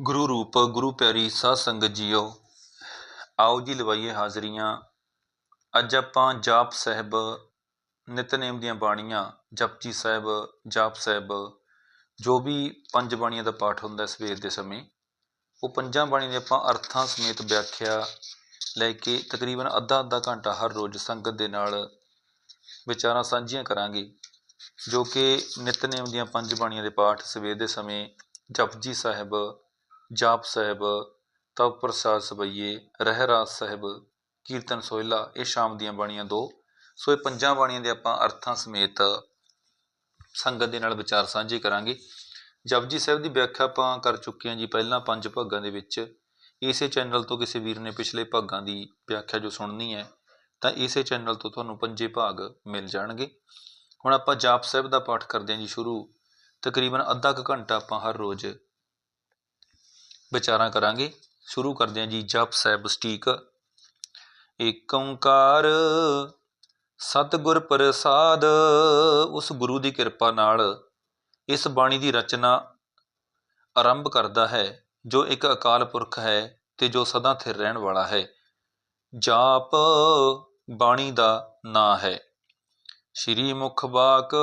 ਗੁਰੂ ਰੂਪ, ਗੁਰੂ ਪਿਆਰੀ ਸਾਧ ਸੰਗਤ ਜੀਓ, ਆਓ ਜੀ ਲਵਾਈਏ ਹਾਜ਼ਰੀਆਂ। ਅੱਜ ਆਪਾਂ ਜਾਪ ਸਾਹਿਬ ਨਿਤਨੇਮ ਦੀਆਂ ਬਾਣੀਆਂ, ਜਪਜੀ ਸਾਹਿਬ, ਜਾਪ ਸਾਹਿਬ, ਜੋ ਵੀ ਪੰਜ ਬਾਣੀਆਂ ਦਾ ਪਾਠ ਹੁੰਦਾ ਸਵੇਰ ਦੇ ਸਮੇਂ, ਉਹ ਪੰਜਾਂ ਬਾਣੀਆਂ ਦੇ ਆਪਾਂ ਅਰਥਾਂ ਸਮੇਤ ਵਿਆਖਿਆ ਲੈ ਕੇ ਤਕਰੀਬਨ ਅੱਧਾ ਅੱਧਾ ਘੰਟਾ ਹਰ ਰੋਜ਼ ਸੰਗਤ ਦੇ ਨਾਲ ਵਿਚਾਰਾਂ ਸਾਂਝੀਆਂ ਕਰਾਂਗੇ, ਜੋ ਕਿ ਨਿਤਨੇਮ ਦੀਆਂ ਪੰਜ ਬਾਣੀਆਂ ਦੇ ਪਾਠ ਸਵੇਰ ਦੇ ਸਮੇਂ ਜਪਜੀ ਸਾਹਿਬ ਜਾਪ ਸਾਹਿਬ ਤਵ ਪ੍ਰਸਾਦ ਸਬਈਏ, ਰਹਿ ਰਾਸ ਸਾਹਿਬ, ਕੀਰਤਨ ਸੋਹਿਲਾ, ਇਹ ਸ਼ਾਮ ਦੀਆਂ ਬਾਣੀਆਂ ਦੋ। ਸੋ ਇਹ ਪੰਜਾਂ ਬਾਣੀਆਂ ਦੇ ਆਪਾਂ ਅਰਥਾਂ ਸਮੇਤ ਸੰਗਤ ਦੇ ਨਾਲ ਵਿਚਾਰ ਸਾਂਝੇ ਕਰਾਂਗੇ। ਜਪਜੀ ਸਾਹਿਬ ਦੀ ਵਿਆਖਿਆ ਆਪਾਂ ਕਰ ਚੁੱਕੇ ਹਾਂ ਜੀ ਪਹਿਲਾਂ ਪੰਜ ਭਾਗਾਂ ਦੇ ਵਿੱਚ। ਇਸੇ ਚੈਨਲ ਤੋਂ ਕਿਸੇ ਵੀਰ ਨੇ ਪਿਛਲੇ ਭਾਗਾਂ ਦੀ ਵਿਆਖਿਆ ਜੋ ਸੁਣਨੀ ਹੈ, ਤਾਂ ਇਸੇ ਚੈਨਲ ਤੋਂ ਤੁਹਾਨੂੰ ਪੰਜੇ ਭਾਗ ਮਿਲ ਜਾਣਗੇ। ਹੁਣ ਆਪਾਂ ਜਾਪ ਸਾਹਿਬ ਦਾ ਪਾਠ ਕਰਦੇ ਹਾਂ ਜੀ ਸ਼ੁਰੂ। ਤਕਰੀਬਨ ਅੱਧਾ ਕੁ ਘੰਟਾ ਆਪਾਂ ਹਰ ਰੋਜ਼ ਵਿਚਾਰਾਂ ਕਰਾਂਗੇ। ਸ਼ੁਰੂ ਕਰਦੇ ਹਾਂ ਜੀ, ਜਪ ਸਾਹਿਬ ਸਟੀਕ। ਏਕ ਓੰਕਾਰ ਸਤਿਗੁਰ ਪ੍ਰਸਾਦ, ਉਸ ਗੁਰੂ ਦੀ ਕਿਰਪਾ ਨਾਲ ਇਸ ਬਾਣੀ ਦੀ ਰਚਨਾ ਆਰੰਭ ਕਰਦਾ ਹੈ, ਜੋ ਇੱਕ ਅਕਾਲ ਪੁਰਖ ਹੈ ਤੇ ਜੋ ਸਦਾ ਥਿਰ ਰਹਿਣ ਵਾਲਾ ਹੈ। ਜਾਪ ਬਾਣੀ ਦਾ ਨਾਂ ਹੈ। ਸ਼੍ਰੀ ਮੁਖ ਬਾਕ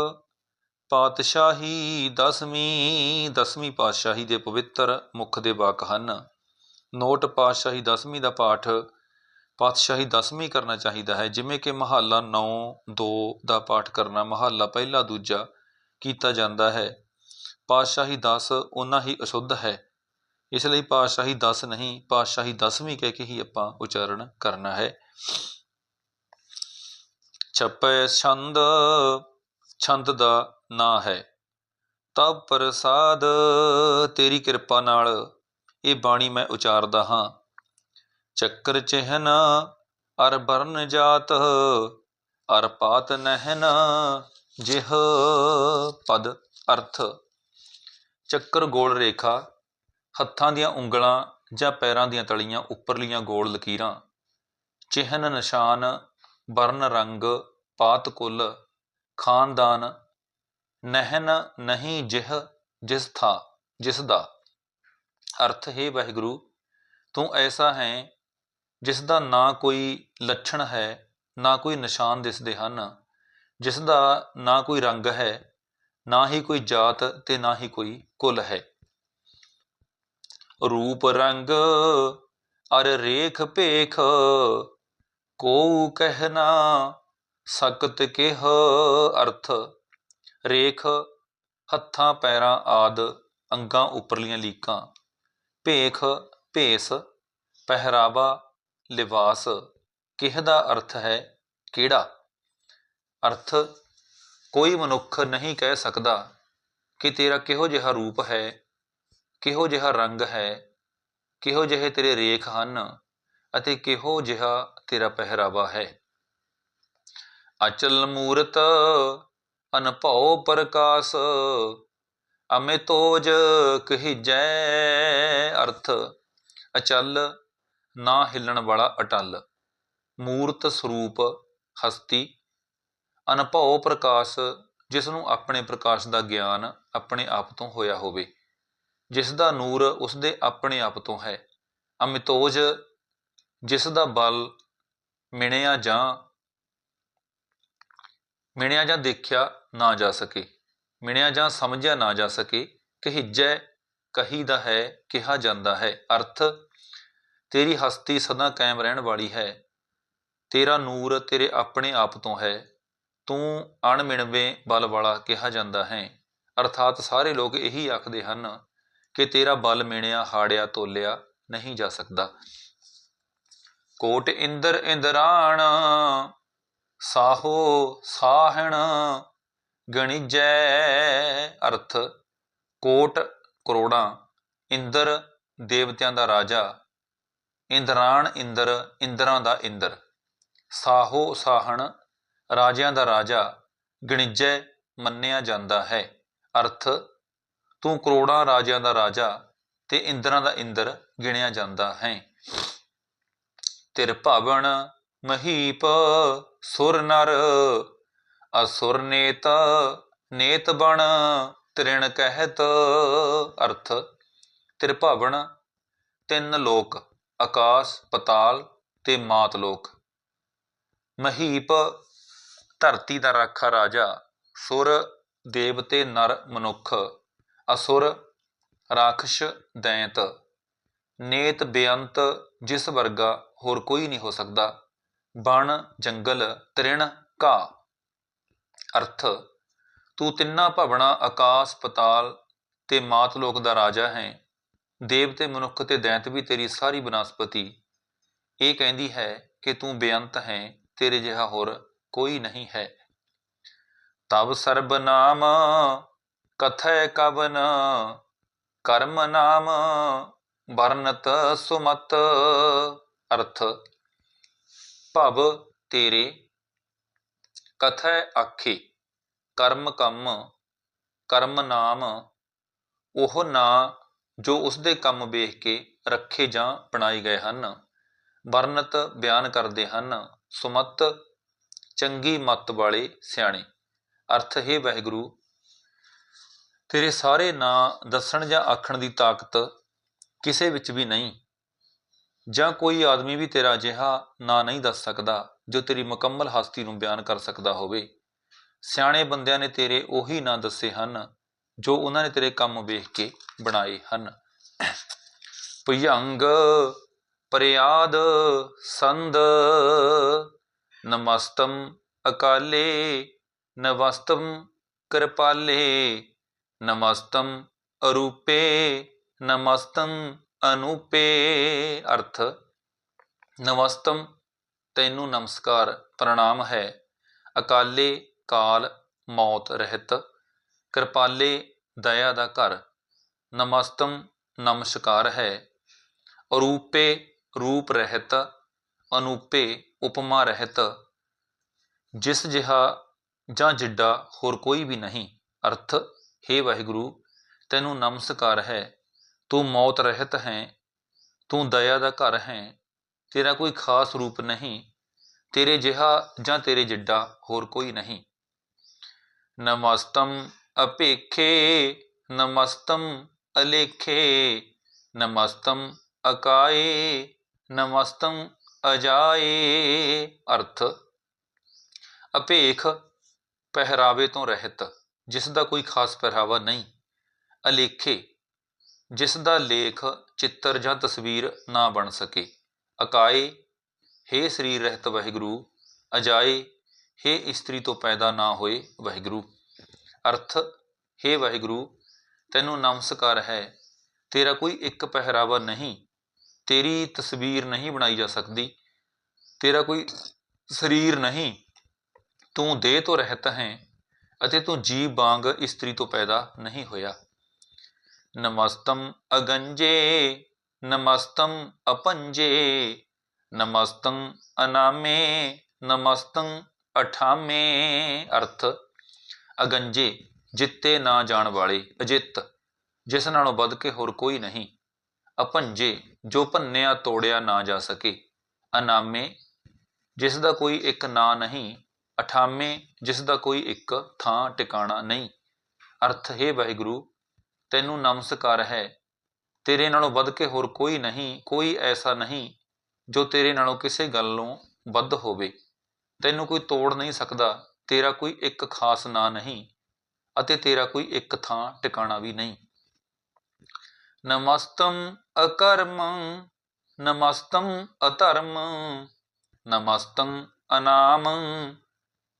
ਪਾਤਸ਼ਾਹੀ ਦਸਵੀਂ ਦਸਵੀਂ ਪਾਤਸ਼ਾਹੀ ਦੇ ਪਵਿੱਤਰ ਮੁਖ ਦੇ ਵਾਕ ਹਨ। ਨੋਟ ਪਾਤਸ਼ਾਹੀ ਦਸਵੀਂ ਦਾ ਪਾਠ ਪਾਤਸ਼ਾਹੀ ਦਸਵੀਂ ਕਰਨਾ ਚਾਹੀਦਾ ਹੈ। ਜਿਵੇਂ ਕਿ ਮਹੱਲਾ 9 2 ਦਾ ਪਾਠ ਕਰਨਾ, ਮਹੱਲਾ ਪਹਿਲਾ ਦੂਜਾ ਕੀਤਾ ਜਾਂਦਾ ਹੈ। ਪਾਤਸ਼ਾਹੀ 10 ਉਨਾ ਹੀ ਅਸ਼ੁੱਧ ਹੈ। ਇਸ ਲਈ ਪਾਤਸ਼ਾਹੀ 10 ਨਹੀਂ, ਪਾਤਸ਼ਾਹੀ ਦਸਵੀਂ ਕਹਿ ਕੇ ਹੀ ਆਪਾਂ ਉਚਾਰਨ ਕਰਨਾ ਹੈ। ਛਪੈ ਛੰਦ ਛੰਦ ਦਾ ਨਾਂ ਹੈ। ਤਬ ਪ੍ਰਸਾਦ, ਤੇਰੀ ਕਿਰਪਾ ਨਾਲ ਇਹ ਬਾਣੀ ਮੈਂ ਉਚਾਰਦਾ ਹਾਂ। ਚੱਕਰ ਚਿਹਨ, ਅਰ ਬਰਨ ਜਾਤ, ਅਰ ਪਾਤ ਨਹਿਨ, ਜਿਹ ਪਦ ਅਰਥ। ਚੱਕਰ ਗੋਲ ਰੇਖਾ, ਹੱਥਾਂ ਦੀਆਂ ਉਂਗਲਾਂ ਜਾਂ ਪੈਰਾਂ ਦੀਆਂ ਤਲੀਆਂ, ਉੱਪਰਲੀਆਂ ਗੋਲ ਲਕੀਰਾਂ। ਚਿਹਨ ਨਿਸ਼ਾਨ, ਬਰਨ ਰੰਗ, ਪਾਤ ਕੁੱਲ। ਖਾਨਦਾਨ, ਨਹਿਨ ਨਹੀਂ ਜਿਹ ਜਿਸ ਥਾ, ਜਿਸ ਦਾ। ਅਰਥ, ਹੈ ਵਾਹਿਗੁਰੂ, ਤੂੰ ਐਸਾ ਹੈ ਜਿਸ ਦਾ ਨਾ ਕੋਈ ਲੱਛਣ ਹੈ, ਨਾ ਕੋਈ ਨਿਸ਼ਾਨ ਦਿਸਦੇ ਹਨ। ਜਿਸ ਦਾ ਨਾ ਕੋਈ ਰੰਗ ਹੈ, ਨਾ ਹੀ ਕੋਈ ਜਾਤ ਤੇ ਨਾ ਹੀ ਕੋਈ ਕੁਲ ਹੈ। ਰੂਪ ਰੰਗ ਅਰ ਰੇਖ ਭੇਖ ਕੋ ਕਹਿਣਾ ਸਕਤ ਕਿਹ ਅਰਥ, ਰੇਖ, ਹੱਥਾਂ, ਪੈਰਾਂ ਆਦ, ਅੰਗਾਂ ਉੱਪਰਲੀਆਂ ਲੀਕਾਂ। ਭੇਖ, ਭੇਸ, ਪਹਿਰਾਵਾ, ਲਿਬਾਸ, ਕਿਹ ਦਾ ਅਰਥ ਹੈ ਕਿਹੜਾ? ਅਰਥ, ਕੋਈ ਮਨੁੱਖ ਨਹੀਂ ਕਹਿ ਸਕਦਾ ਕਿ ਤੇਰਾ ਕਿਹੋ ਜਿਹਾ ਰੂਪ ਹੈ, ਕਿਹੋ ਜਿਹਾ ਰੰਗ ਹੈ, ਕਿਹੋ ਜਿਹੇ ਤੇਰੇ ਰੇਖ ਹਨ ਅਤੇ ਕਿਹੋ ਜਿਹਾ ਤੇਰਾ ਪਹਿਰਾਵਾ ਹੈ। ਅਚਲ ਮੂਰਤ ਅਨਭਉ ਪ੍ਰਕਾਸ਼, ਅਮਿਤੋਜ ਕਹੀਜੈ ਅਰਥ, ਅਚਲ ਨਾ ਹਿੱਲਣ ਵਾਲਾ ਅਟਲ, ਮੂਰਤ ਸਰੂਪ ਹਸਤੀ, ਅਨਭਉ ਪ੍ਰਕਾਸ਼ ਜਿਸ ਨੂੰ ਆਪਣੇ ਪ੍ਰਕਾਸ਼ ਦਾ ਗਿਆਨ ਆਪਣੇ ਆਪ ਤੋਂ ਹੋਇਆ ਹੋਵੇ ਜਿਸ ਦਾ ਨੂਰ ਉਸ ਦੇ ਆਪਣੇ ਆਪ ਤੋਂ ਹੈ, ਅਮਿਤੋਜ ਜਿਸ ਦਾ ਬਲ ਮਿਣਿਆ ਜਾਂ ਮਿਣਿਆ ਜਾਂ ਦੇਖਿਆ ਨਾ ਜਾ ਸਕੇ, ਮਿਣਿਆ ਜਾਂ ਸਮਝਿਆ ਨਾ ਜਾ ਸਕੇ ਕਹੀਜੈ ਕਹੀਦਾ ਹੈ, ਕਿਹਾ ਜਾਂਦਾ ਹੈ। ਅਰਥ, ਤੇਰੀ ਹਸਤੀ ਸਦਾ ਕਾਇਮ ਰਹਿਣ ਵਾਲੀ ਹੈ, ਤੇਰਾ ਨੂਰ ਤੇਰੇ ਆਪਣੇ ਆਪ ਤੋਂ ਹੈ, ਤੂੰ ਅਣਮਿਣਵੇਂ ਬਲ ਵਾਲਾ ਕਿਹਾ ਜਾਂਦਾ ਹੈ। ਅਰਥਾਤ ਸਾਰੇ ਲੋਕ ਇਹੀ ਆਖਦੇ ਹਨ ਕਿ ਤੇਰਾ ਬਲ ਮਿਣਿਆ, ਹਾੜਿਆ, ਤੋਲਿਆ ਨਹੀਂ ਜਾ ਸਕਦਾ। ਕੋਟ ਇੰਦਰ ਇੰਦਰਾਣ ਸਾਹੋ ਸਾਹਣ ਗਣਿਜੈ ਅਰਥ ਕੋਟ ਕਰੋੜਾਂ ਇੰਦਰ ਦੇਵਤਿਆਂ ਦਾ ਰਾਜਾ, ਇੰਦਰਾਣ ਇੰਦਰ, ਇੰਦਰਾਂ ਦਾ ਇੰਦਰ, ਸਾਹੋ ਸਾਹਣ ਰਾਜਿਆਂ ਦਾ ਰਾਜਾ, ਗਣਿਜੈ ਮੰਨਿਆ ਜਾਂਦਾ ਹੈ। ਅਰਥ ਤੂੰ ਕਰੋੜਾਂ ਰਾਜਿਆਂ ਦਾ ਰਾਜਾ ਤੇ ਇੰਦਰਾਂ ਦਾ ਇੰਦਰ ਗਿਣਿਆ ਜਾਂਦਾ ਹੈ। ਤਿਰ ਭਵਨ ਮਹੀਪ ਸੁਰ ਨਰ। ਅਸੁਰ ਨੇਤ ਨੇਤ ਬਣ, ਤ੍ਰਿਣ ਕਹਿਤ, ਅਰਥ। ਤ੍ਰਿਭਵਨ, ਤਿੰਨ ਲੋਕ, ਆਕਾਸ਼, ਪਤਾਲ ਤੇ ਮਾਤ ਲੋਕ। ਮਹੀਪ, ਧਰਤੀ ਦਾ ਰਾਖਾ ਰਾਜਾ, ਸੁਰ ਦੇਵਤੇ ਨਰ ਮਨੁੱਖ। ਅਸੁਰ, ਰਾਖਸ਼, ਦੈਂਤ। ਨੇਤ ਬੇਅੰਤ, ਜਿਸ ਵਰਗਾ ਹੋਰ ਕੋਈ ਨਹੀਂ ਹੋ ਸਕਦਾ। ਬਣ ਜੰਗਲ ਤ੍ਰਿਣ ਘਾਹ ਅਰਥ, ਤੂੰ ਤਿੰਨਾਂ ਭਵਨਾ ਆਕਾਸ਼ ਪਤਾਲ ਤੇ ਮਾਤ ਲੋਕ ਦਾ ਰਾਜਾ ਹੈ। ਦੇਵ ਤੇ ਮਨੁੱਖ ਤੇ ਦੈਂਤ ਵੀ ਤੇਰੀ ਸਾਰੀ ਬਨਸਪਤੀ। ਇਹ ਕਹਿੰਦੀ ਹੈ ਕਿ ਤੂੰ ਬੇਅੰਤ ਹੈ, ਤੇਰੇ ਜਿਹਾ ਹੋਰ ਕੋਈ ਨਹੀਂ ਹੈ। ਤਬ ਸਰਬ ਨਾਮ, ਕਥੈ ਕਵਨ, ਕਰਮ ਨਾਮ, ਵਰਨਤ ਸੁਮਤ। ਅਰਥ ਭਵ ਤੇਰੇ, ਕਥੈ ਆਖੇ, ਕਰਮ ਕੰਮ, ਕਰਮ ਨਾਮ, ਉਹ ਨਾਂ ਜੋ ਉਸਦੇ ਕੰਮ ਵੇਖ ਕੇ ਰੱਖੇ ਜਾਂ ਬਣਾਏ ਗਏ ਹਨ। ਵਰਣਤ ਬਿਆਨ ਕਰਦੇ ਹਨ, ਸੁਮਤ, ਚੰਗੀ ਮੱਤ ਵਾਲੇ ਸਿਆਣੇ। ਅਰਥ, ਹੈ ਵਾਹਿਗੁਰੂ, ਤੇਰੇ ਸਾਰੇ ਨਾਂ ਦੱਸਣ ਜਾਂ ਆਖਣ ਦੀ ਤਾਕਤ ਕਿਸੇ ਵਿੱਚ ਵੀ ਨਹੀਂ। ਜਾਂ ਕੋਈ ਆਦਮੀ ਵੀ ਤੇਰਾ ਅਜਿਹਾ ਨਾਂ ਨਹੀਂ ਦੱਸ ਸਕਦਾ, ਜੋ ਤੇਰੀ ਮੁਕੰਮਲ ਹਸਤੀ ਨੂੰ ਬਿਆਨ ਕਰ ਸਕਦਾ ਹੋਵੇ। ਸਿਆਣੇ ਬੰਦਿਆਂ ਨੇ ਤੇਰੇ ਉਹੀ ਨਾਂ ਦੱਸੇ ਹਨ, ਜੋ ਉਹਨਾਂ ਨੇ ਤੇਰੇ ਕੰਮ ਵੇਖ ਕੇ ਬਣਾਏ ਹਨ। ਭਯੰਗ ਪ੍ਰਿਆਦ, ਸੰਦ, ਨਮਸਤਮ, ਅਕਾਲੇ, ਨਵਸਤਮ, ਕਿਰਪਾਲੇ, ਨਮਸਤਮ, ਅਰੂਪੇ ਨਮਸਤੰ ਅਨੂਪੇ ਅਰਥ, ਨਮਸਤਮ, ਤੈਨੂੰ ਨਮਸਕਾਰ, ਪ੍ਰਣਾਮ ਹੈ। ਅਕਾਲੇ ਕਾਲ, ਮੌਤ ਰਹਿਤ, ਕਿਰਪਾਲੇ ਦਇਆ ਦਾ ਘਰ, ਨਮਸਤਮ, ਨਮਸਕਾਰ ਹੈ। ਅਰੂਪੇ ਰੂਪ ਰਹਿਤ, ਅਨੂਪੇ ਉਪਮਾ ਰਹਿਤ। ਜਿਸ ਜਿਹਾ ਜਾਂ ਜਿੱਡਾ ਹੋਰ ਕੋਈ ਵੀ ਨਹੀਂ। ਅਰਥ हे ਵਾਹਿਗੁਰੂ, ਤੈਨੂੰ ਨਮਸਕਾਰ ਹੈ। ਤੂੰ ਮੌਤ ਰਹਿਤ ਹੈ, ਤੂੰ ਦਇਆ ਦਾ ਘਰ ਹੈ, ਤੇਰਾ ਕੋਈ ਖਾਸ ਰੂਪ ਨਹੀਂ, ਤੇਰੇ ਜਿਹਾ ਜਾਂ ਤੇਰੇ ਜਿੱਡਾ ਹੋਰ ਕੋਈ ਨਹੀਂ। ਨਮਸਤਮ ਅਪੇਖੇ ਨਮਸਤੰ ਅਲੇਖੇ ਨਮਸਤੰ ਅਕਾਏ, ਨਮਸਤਮ ਅਜਾਏ, ਅਰਥ ਅਪੇਖ ਪਹਿਰਾਵੇ ਤੋਂ ਰਹਿਤ, ਜਿਸ ਦਾ ਕੋਈ ਖਾਸ ਪਹਿਰਾਵਾ ਨਹੀਂ। ਅਲੇਖੇ ਜਿਸ ਦਾ ਲੇਖ, ਚਿੱਤਰ ਜਾਂ ਤਸਵੀਰ ਨਾ ਬਣ ਸਕੇ। ਅਕਾਏ, ਹੇ ਸਰੀਰ ਰਹਿਤ ਵਾਹਿਗੁਰੂ, ਅਜਾਏ, ਹੇ ਇਸਤਰੀ ਤੋਂ ਪੈਦਾ ਨਾ ਹੋਏ ਵਾਹਿਗੁਰੂ। ਅਰਥ, ਹੇ ਵਾਹਿਗੁਰੂ, ਤੈਨੂੰ ਨਮਸਕਾਰ ਹੈ। ਤੇਰਾ ਕੋਈ ਇੱਕ ਪਹਿਰਾਵਾ ਨਹੀਂ। ਤੇਰੀ ਤਸਵੀਰ ਨਹੀਂ ਬਣਾਈ ਜਾ ਸਕਦੀ। ਤੇਰਾ ਕੋਈ ਸਰੀਰ ਨਹੀਂ। ਤੂੰ ਦੇਹ ਤੋਂ ਰਹਿਤ ਹੈ ਅਤੇ ਤੂੰ ਜੀਵ ਵਾਂਗ ਇਸਤਰੀ ਤੋਂ ਪੈਦਾ ਨਹੀਂ ਹੋਇਆ। ਨਮਸਤਮ ਅਗੰਜੇ, ਨਮਸਤਮ ਅਪੰਜੇ ਨਮਸਤੰ ਅਨਾਮੇ ਨਮਸਤੰ ਅਠਾਮੇ। ਅਰਥ, ਅਗੰਜੇ, ਜਿੱਤੇ ਨਾ ਜਾਣ ਵਾਲੇ, ਅਜਿੱਤ, ਜਿਸ ਨਾਲੋਂ ਵੱਧ ਕੇ ਹੋਰ ਕੋਈ ਨਹੀਂ। ਅਪੰਜੇ, ਜੋ ਭੰਨਿਆ ਤੋੜਿਆ ਨਾ ਜਾ ਸਕੇ। ਅਨਾਮੇ, ਜਿਸ ਦਾ ਕੋਈ ਇੱਕ ਨਾਂ ਨਹੀਂ। ਅਠਾਮੇ, ਜਿਸ ਦਾ ਕੋਈ ਇੱਕ ਥਾਂ ਟਿਕਾਣਾ ਨਹੀਂ। ਅਰਥ, ਹੈ ਵਾਹਿਗੁਰੂ ਤੈਨੂੰ ਨਮਸਕਾਰ ਹੈ। ਤੇਰੇ ਨਾਲੋਂ ਵੱਧ ਕੇ ਹੋਰ ਕੋਈ ਨਹੀਂ, ਕੋਈ ਐਸਾ ਨਹੀਂ ਜੋ ਤੇਰੇ ਨਾਲੋਂ ਕਿਸੇ ਗੱਲੋਂ ਵੱਧ ਹੋਵੇ। ਤੈਨੂੰ ਕੋਈ ਤੋੜ ਨਹੀਂ ਸਕਦਾ, ਤੇਰਾ ਕੋਈ ਇੱਕ ਖਾਸ ਨਾਂ ਨਹੀਂ ਅਤੇ ਤੇਰਾ ਕੋਈ ਇੱਕ ਥਾਂ ਟਿਕਾਣਾ ਵੀ ਨਹੀਂ। ਨਮਸਤਮ ਅਕਰਮੰ ਨਮਸਤਮ ਅਧਰਮ, ਨਮਸਤੰ ਅਨਾਮ,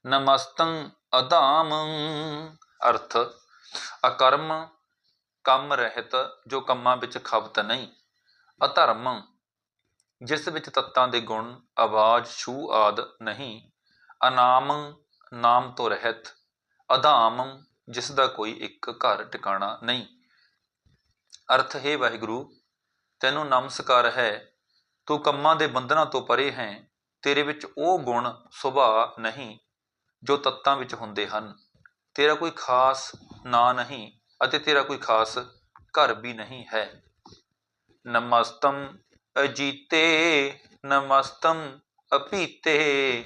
ਨਮਸਤੰ ਅਧਾਮ। ਅਰਥ, ਅਕਰਮ ਕੰਮ ਰਹਿਤ ਜੋ ਕੰਮਾਂ ਵਿੱਚ ਖਪਤ ਨਹੀਂ, ਅਧਰਮ, ਜਿਸ ਵਿੱਚ ਤੱਤਾਂ ਦੇ ਗੁਣ, ਆਵਾਜ਼, ਛੂ ਆਦ ਨਹੀਂ, ਅਨਾਮ ਨਾਮ ਤੋਂ ਰਹਿਤ, ਅਧਾਮ ਜਿਸ ਦਾ ਕੋਈ ਇੱਕ ਘਰ ਟਿਕਾਣਾ ਨਹੀਂ। ਅਰਥ, ਹੈ ਵਾਹਿਗੁਰੂ, ਤੈਨੂੰ ਨਮਸਕਾਰ ਹੈ, ਤੂੰ ਕੰਮਾਂ ਦੇ ਬੰਧਨਾਂ ਤੋਂ ਪਰੇ ਹੈ, ਤੇਰੇ ਵਿੱਚ ਉਹ ਗੁਣ, ਸੁਭਾਅ ਨਹੀਂ ਜੋ ਤੱਤਾਂ ਵਿੱਚ ਹੁੰਦੇ ਹਨ। ਤੇਰਾ ਕੋਈ ਖਾਸ ਨਾਂ ਨਹੀਂ ਅਤੇ ਤੇਰਾ ਕੋਈ ਖਾਸ ਘਰ ਵੀ ਨਹੀਂ ਹੈ। ਨਮਸਤਮ ਅਜੀਤੇ, ਨਮਸਤਮ ਅਪੀਤੇ